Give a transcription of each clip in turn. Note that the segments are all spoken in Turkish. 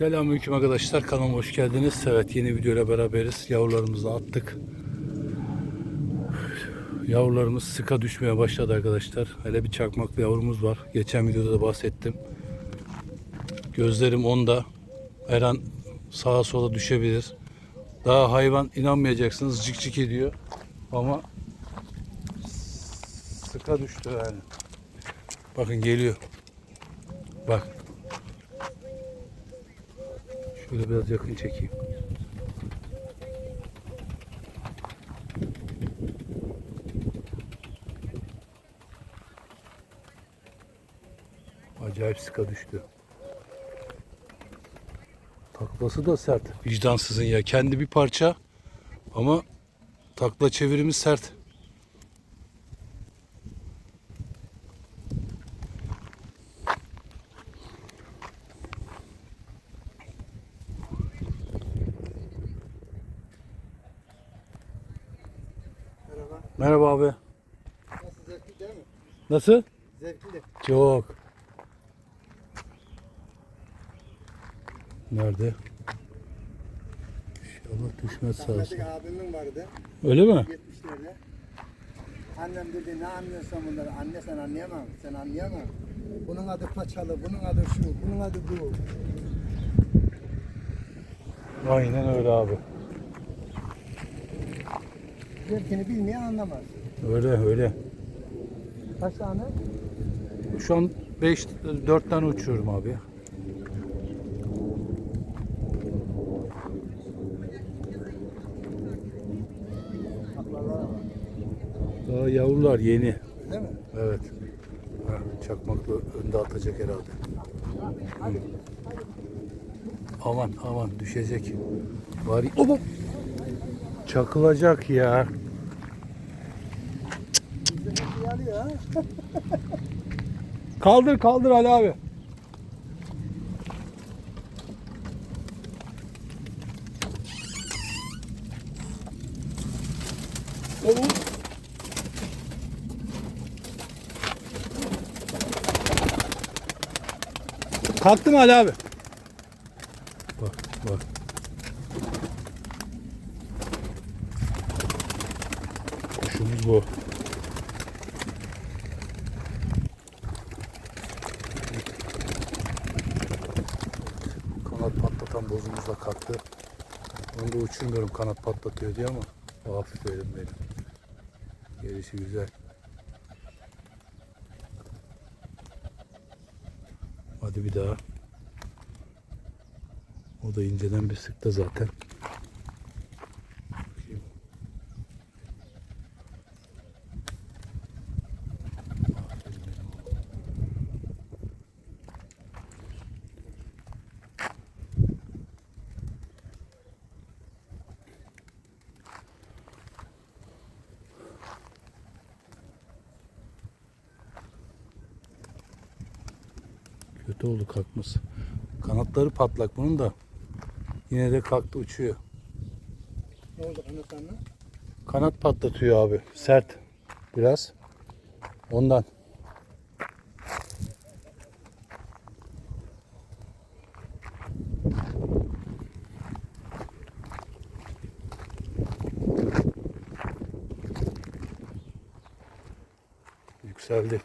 Selamünaleyküm arkadaşlar. Kanalıma hoş geldiniz. Evet yeni videoyla beraberiz. Yavrularımızı attık. Yavrularımız sıka düşmeye başladı arkadaşlar. Hele bir çakmaklı yavrumuz var. Geçen videoda da bahsettim. Gözlerim onda. Her an sağa sola düşebilir. Daha hayvan inanmayacaksınız cik cik ediyor. Ama sıka düştü yani. Bakın geliyor. Bak. Şöyle biraz yakın çekeyim. Acayip sıka düştü. Taklası da sert. Vicdansızın ya. Kendi bir parça ama takla çevirimi sert. Merhaba. Abi. Nasıl zevkli değil mi? Nasıl? Zevkli. Çok. Nerede? İnşallah düşmez sağ olsun. Abimin vardı Öyle mi? 70'lerde. Annem dedi ne anlıyorsun bunları? Anne sen anlayamam. Sen anlayamam. Bunun adı paçalı, bunun adı şu, bunun adı bu. Aynen öyle abi. Zevkini bilmeyen anlamaz. Öyle öyle. Kaç tane? Şu an 5 4 tane uçuyorum abi. Daha yavrular yeni. Değil mi? Evet. Ha, çakmaklı önde atacak herhalde. Hı. Aman aman düşecek. Bari Oba! Çakılacak ya. Kaldır kaldır Ali abi. Kalktı mı Ali abi? Bak bak. Kuşumuz bu. Kanat patlatan bozumuzla kalktı. Onu da uçurmuyorum kanat patlatıyor diye ama o hafif benim benim. Gerisi güzel. Hadi bir daha. O da inceden bir sıktı zaten. Kötü oldu kalkması. Kanatları patlak bunun da. Yine de kalktı uçuyor. Ne oldu kanatlarına? Kanat patlatıyor abi. Sert. Biraz. Ondan. Yükseldi.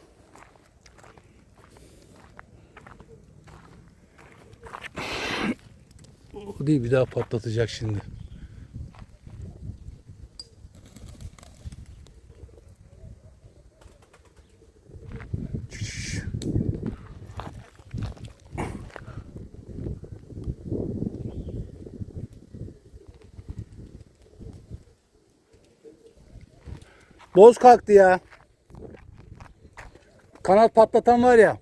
Değil bir daha patlatacak şimdi. Boz kalktı ya. Kanat patlatan var ya.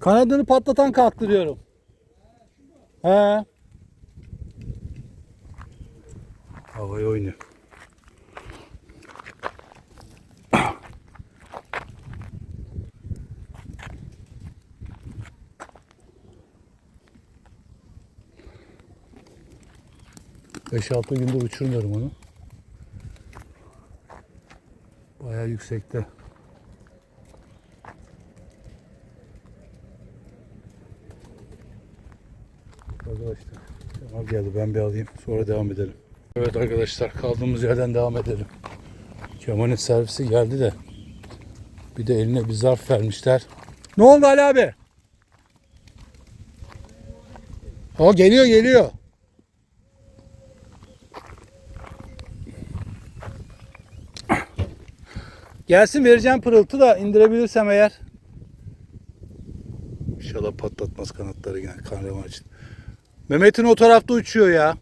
Kanadını patlatan kalktı diyorum. He. Havaya oynuyor. Beş altı gündür uçurmuyorum onu. Bayağı yüksekte. Arkadaşlar Kemal geldi ben bir alayım sonra devam edelim. Evet arkadaşlar kaldığımız yerden devam edelim. Kemal'in servisi geldi de bir de eline bir zarf vermişler. Ne oldu Ali abi? O geliyor geliyor. Gelsin vereceğim pırıltı da indirebilirsem eğer. İnşallah patlatmaz kanatları yine kahraman için. Mehmet'in o tarafta uçuyor ya.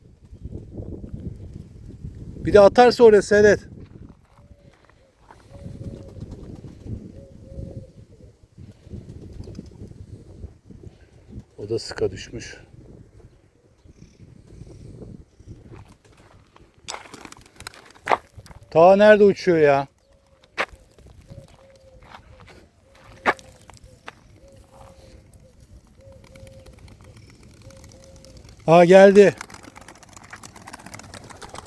Bir de atarsa oraya seyret. O da sıka düşmüş. Ta nerede uçuyor ya? Aa geldi.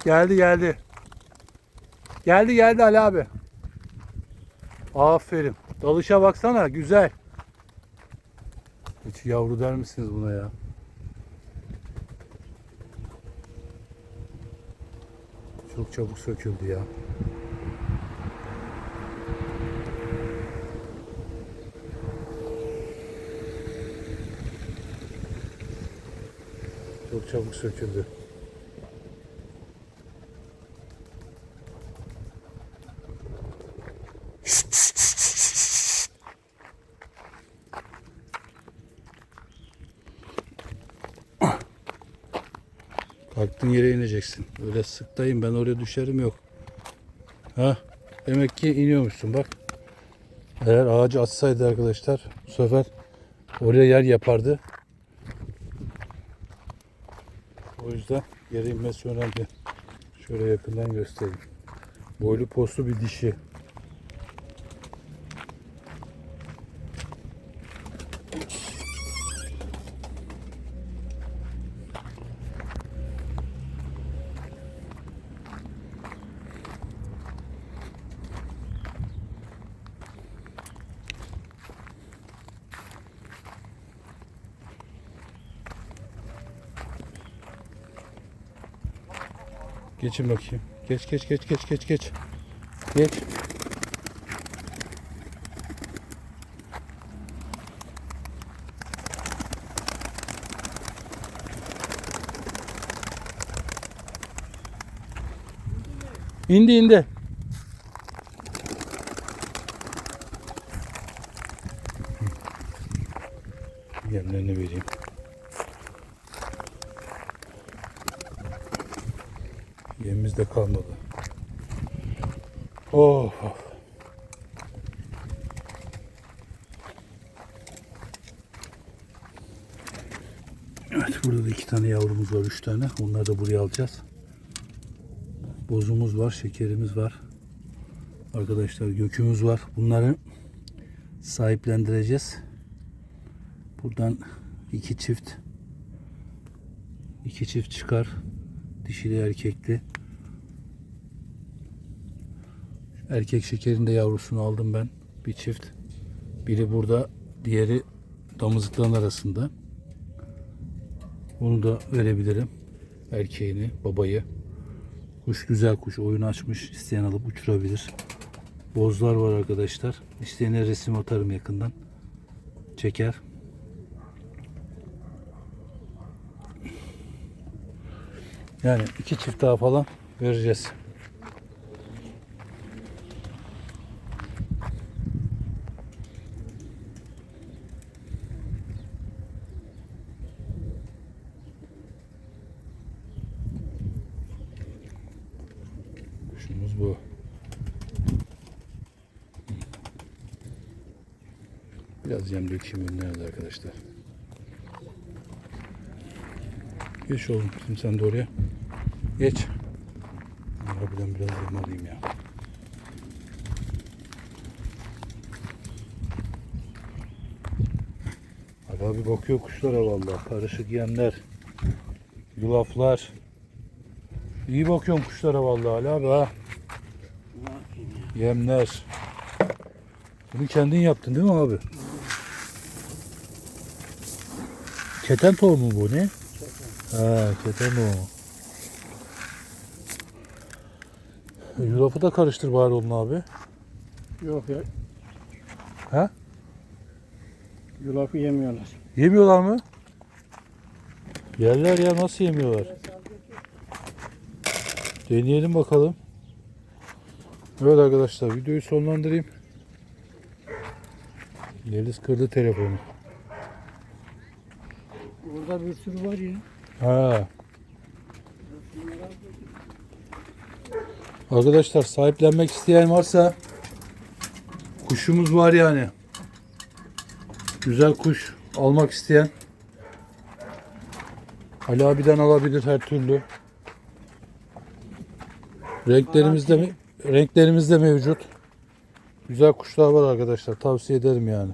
Geldi geldi. Geldi geldi Ali abi. Aferin. Dalışa baksana güzel. Hiç yavru der misiniz buna ya? Çok çabuk söküldü ya. Çabuk söküldü. Kalktığın yere ineceksin. Öyle sıktayım ben oraya düşerim yok. Ha, demek ki iniyormuşsun bak. Eğer ağacı açsaydı arkadaşlar bu sefer oraya yer yapardı. O yüzden yere inmesi önemli. Şöyle yakından göstereyim. Boylu postlu bir dişi. Geçin bakayım. Geç geç geç geç geç geç. Geç. İndi indi. Yemlerini vereyim. Yemimiz de kalmadı. Of of. Evet burada da iki tane yavrumuz var. Üç tane. Onları da buraya alacağız. Bozumuz var. Şekerimiz var. Arkadaşlar gökümüz var. Bunları sahiplendireceğiz. Buradan iki çift iki çift çıkar. Dişili erkekli. Erkek şekerinde yavrusunu aldım ben. Bir çift. Biri burada, diğeri damızlıkların arasında. Bunu da verebilirim. Erkeğini, babayı. Kuş güzel kuş. Oyun açmış. İsteyen alıp uçurabilir. Bozlar var arkadaşlar. İsteyene resim atarım yakından. Çeker. Yani iki çift daha falan vereceğiz. Kuşumuz bu. Biraz yem dökeyim önlerine arkadaşlar. Geç oğlum şimdi sen de oraya. Geç. Harbiden biraz yem ya. Abi abi bakıyor kuşlara vallahi. Karışık yemler. Yulaflar. İyi bakıyorum kuşlara vallahi Ali abi ha. Yemler. Bunu kendin yaptın değil mi abi? Keten tohumu bu ne? Keten o. Yulafı da karıştır bari onun abi. Yok ya. Ha? Yulafı yemiyorlar. Yemiyorlar mı? Yerler ya nasıl yemiyorlar? Deneyelim bakalım. Evet arkadaşlar videoyu sonlandırayım. Yeliz kırdı telefonu. Orada bir sürü var ya. Ha. Arkadaşlar sahiplenmek isteyen varsa kuşumuz var yani. Güzel kuş almak isteyen Ali abiden alabilir her türlü. Renklerimiz de mi- renklerimiz de mevcut. Güzel kuşlar var arkadaşlar. Tavsiye ederim yani.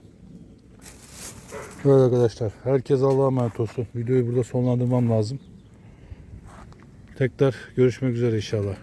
Evet arkadaşlar. Herkes Allah'a emanet olsun. Videoyu burada sonlandırmam lazım. Tekrar görüşmek üzere inşallah.